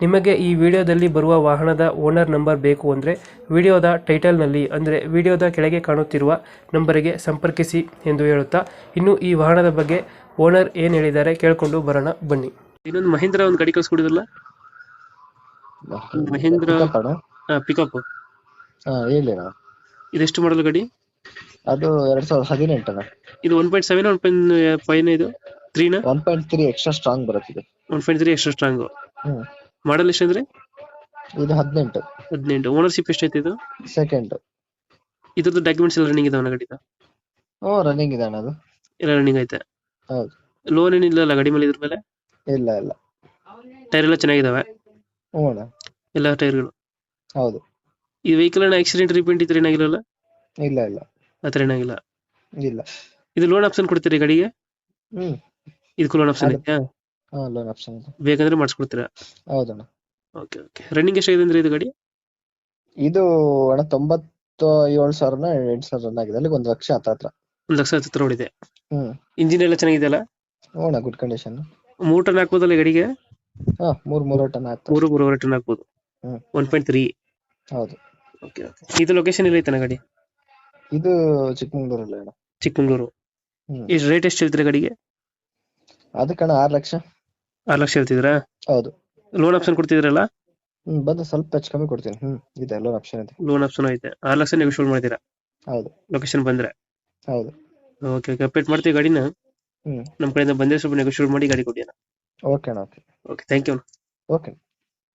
ನಿಮಗೆ ಈ ವಿಡಿಯೋದಲ್ಲಿ ಬರುವ ವಾಹನದ ಓನರ್ ನಂಬರ್ ಬೇಕು ಅಂದರೆ ವಿಡಿಯೋದ ಟೈಟಲ್ನಲ್ಲಿ ಅಂದರೆ ವಿಡಿಯೋದ ಕೆಳಗೆ ಕಾಣುತ್ತಿರುವ ನಂಬರಿಗೆ ಸಂಪರ್ಕಿಸಿ ಎಂದು ಹೇಳುತ್ತಾ ಇನ್ನು ಈ ವಾಹನದ ಬಗ್ಗೆ ಓನರ್ ಏನು ಹೇಳಿದ್ದಾರೆ ಕೇಳಿಕೊಂಡು ಬರೋಣ ಬನ್ನಿ. ಇನ್ನೊಂದು ಮಹೇಂದ್ರ ಒಂದು ಗಾಡಿ ಕಳ್ಸ್ಕೊಡಿದ್ರಲ್ಲ? ಮಹೇಂದ್ರ ಪಿಕಪ್ ಹೇಳಿನ ಇದೆಷ್ಟು ಮಾಡಲು ಗಾಡಿ? ಅದು ಎರಡ್ ಸಾವಿರದ ಹದಿನೆಂಟನ ಇದು one point seven one point five ಇದು? ತ್ರೀನ one point three extra strong ಬರುತ್ತಿದೆ. One point three extra strong model ಎಷ್ಟು ಅಂದ್ರೆ ಇದು ಹದಿನೆಂಟು. ಹದಿನೆಂಟು. ಓನರ್ಶಿಪ್ ಎಷ್ಟೈತೆ ಇದು? ಸೆಕೆಂಡ್ ಇದ್ರದ್ದು ಡಾಕ್ಯುಮೆಂಟ್ಸ್ ಎಲ್ಲ ರನ್ನಿಂಗ್ ಇದಾವನ ಗಾಡಿದ? ಹ್ಞೂ ರನ್ನಿಂಗ್ ಇದೆ ಅಣ್ಣ ಅದು. ಎಲ್ಲ ರನ್ನಿಂಗ್ ಐತೆ? ಹೌದು. ಲೋನ್ ಏನಿಲ್ಲ ಅಲ್ಲ ಗಡಿ ಮೇಲೆ ಇದ್ರ ಮೇಲೆ? ಇಲ್ಲ ಇಲ್ಲ. ಟೈರ್ ಎಲ್ಲ ಚೆನ್ನಾಗಿದಾವೆ? ಹ್ಞೂ ಅಣ್ಣ. ಎಲ್ಲ ಟೈರ್ಗಳು ಹೌದು. ಈ ವೆಹಿಕಲ್ ಅನ್ನ ಆಕ್ಸಿಡೆಂಟ್ ರಿಪೇಂಟ್ ಇದ್ರೆ ಏನಾಗಿಲ್ಲ ಇಲ್ಲ ಇಲ್ಲ. ಆ ಥರ ಏನಾಗಿಲ್ಲ? ಇಲ್ಲ. ಇದು ಲೋನ್ ಆಪ್ಷನ್ ಕೊಡ್ತೀರಿ ಗಾಡಿಗೆ? ಹ್ಮ್. ಇದಕ್ಕೂ ಲೋನ್ ಆಪ್ಷನ್ ಇದೆಯಾ ಐತಾ? ಲೋನ್ ಆಪ್ಷನ್ ಇದೆ. ಬೇಕಂದ್ರೆ ಮಾಡಿಸ್ಕೊಡ್ತೀರಾ? ಹೌದಣ್ಣ ಓಕೆ ಓಕೆ ರನ್ನಿಂಗ್ ಎಷ್ಟಾಗಿದೆ ಅಂದ್ರೆ ಇದು ಗಾಡಿ? ಇದು ಅಣ್ಣ ತೊಂಬತ್ತು ಏಳು ಸಾವಿರನ ಎಂಟು ಸಾವಿರ ರನ್ ಆಗಿದೆ. ಅಲ್ಲಿಗೆ ಒಂದು ಲಕ್ಷ ಹತ್ತ ಹತ್ರ. ಒಂದು ಲಕ್ಷ ಹತ್ರ ಓಡಿದೆ ಹ್ಮ್. ಇಂಜಿನ್ ಎಲ್ಲ ಚೆನ್ನಾಗಿದೆಯಲ್ಲ ಹ್ಞೂ ಅಣ್ಣ ಗುಡ್ ಕಂಡೀಷನ್ ಮೂರು ಟನ್ ಹಾಕ್ಬೋದಲ್ಲ ಗಡಿಗೆ? ಹಾ ಮೂರು ಮೂರು ಟನ್ ಆಗ್ತದೆ ಮೂರು ಮೂರುವರೆ ಟನ್ ಹಾಕ್ಬೋದು. ಹ್ಞೂ ಒನ್ ಪಾಯಿಂಟ್ ತ್ರೀ ಹೌದು. ಓಕೆ ಓಕೆ ಇದು ಲೊಕೇಶನ್ ಎಲ್ಲ ಐತನ ಗಾಡಿ? ಇದು ಚಿಕ್ಕಮಂಗ್ಳೂರಲ್ಲಿ ಅಣ್ಣ. ಚಿಕ್ಕಮಂಗ್ಳೂರು. ಹ್ಞೂ ಎಷ್ಟು ರೇಟ್ ಎಷ್ಟು ಹೇಳ್ತೀರಾ ಗಾಡಿಗೆ? ಅದಕ್ಕಣ್ಣ ಆರು ಲಕ್ಷ. ಆರು ಲಕ್ಷ ಹೇಳ್ತಿದ್ದೀರಾ ಹೌದು. ಲೋನ್ ಆಪ್ಷನ್ ಕೊಡ್ತಿದ್ದೀರಲ್ಲ ಹ್ಮ್ ಬಂದು ಸ್ವಲ್ಪ ಹೆಚ್ಚು ಕಮ್ಮಿ ಕೊಡ್ತೀನಿ. ಹ್ಮ್ ಇದೆ ಲೋನ್ ಆಪ್ಷನ್ ಇದೆ. ಲೋನ್ ಆಪ್ಷನ್ ಐತೆ. ಆರು ಲಕ್ಷ ನೆಗೋಷಿಯೇಟ್ ಮಾಡ್ತೀರಾ ಹೌದು. ಲೊಕೇಶನ್ ಬಂದ್ರೆ? ಹೌದು. ಓಕೆ ಓಕೆ ಅಪ್ಡೇಟ್ ಮಾಡ್ತೀವಿ ಗಾಡಿನ. ಹ್ಮ್. ನಮ್ಮ ಕಡೆಯಿಂದ ಬಂದ್ರೆ ಸ್ವಲ್ಪ ನೆಗೋಶಿಯೇಟ್ ಮಾಡಿ ಗಾಡಿ ಕೊಡಿ ಓಕೆ ಅಣ್ಣ okay okay thank you okay